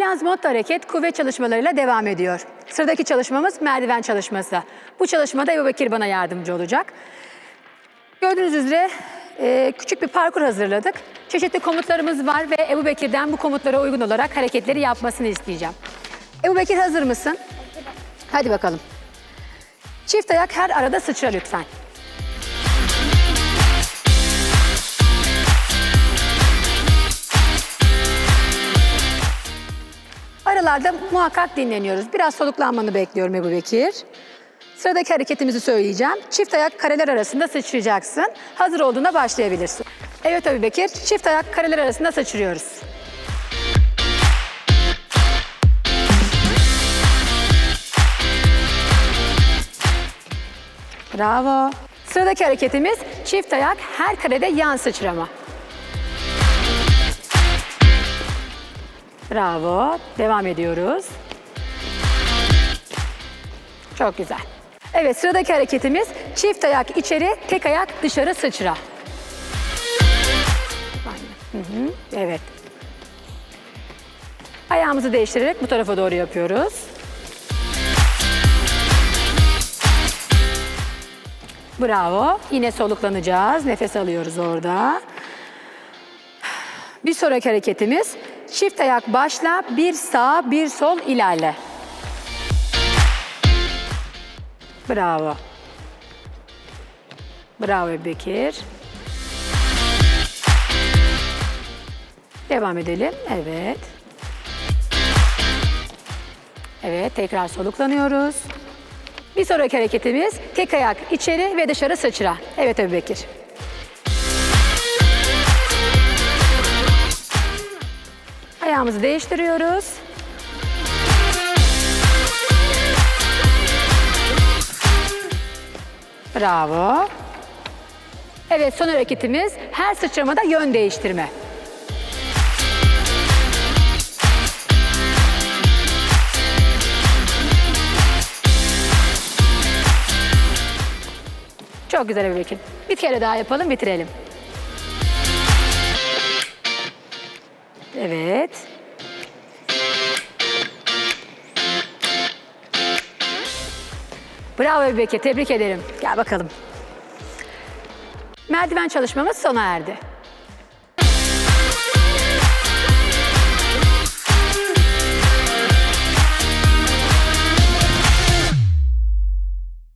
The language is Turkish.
Modda hareket kuvvet çalışmalarıyla devam ediyor. Sıradaki çalışmamız merdiven çalışması. Bu çalışmada Ebu Bekir bana yardımcı olacak. Gördüğünüz üzere e, küçük bir parkur hazırladık. Çeşitli komutlarımız var ve Ebu Bekir'den bu komutlara uygun olarak hareketleri yapmasını isteyeceğim. Ebu Bekir hazır mısın? Hadi bakalım. Çift ayak her arada sıçra lütfen. Aralarda muhakkak dinleniyoruz. Biraz soluklanmanı bekliyorum Ebu Bekir. Sıradaki hareketimizi söyleyeceğim. Çift ayak kareler arasında sıçrayacaksın. Hazır olduğunda başlayabilirsin. Evet Ebu Bekir, çift ayak kareler arasında sıçrıyoruz. Bravo. Sıradaki hareketimiz çift ayak her karede yan sıçrama. Bravo. Devam ediyoruz. Çok güzel. Evet sıradaki hareketimiz çift ayak içeri, tek ayak dışarı sıçra. Evet. Ayağımızı değiştirerek bu tarafa doğru yapıyoruz. Bravo. Yine soluklanacağız. Nefes alıyoruz orada. Bir sonraki hareketimiz çift ayak başla, bir sağ, bir sol ilerle. Bravo. Bravo Bekir. Devam edelim. Evet. Evet, tekrar soluklanıyoruz. Bir sonraki hareketimiz tek ayak içeri ve dışarı sıçra. Evet Ebu Bekir. Ayağımızı değiştiriyoruz. Bravo. Evet son hareketimiz her sıçramada yön değiştirme. Çok güzel Ebu Bekir. Bir kere daha yapalım bitirelim. Evet. Bravo Ebu Bekir, tebrik ederim. Gel bakalım. Merdiven çalışmamız sona erdi.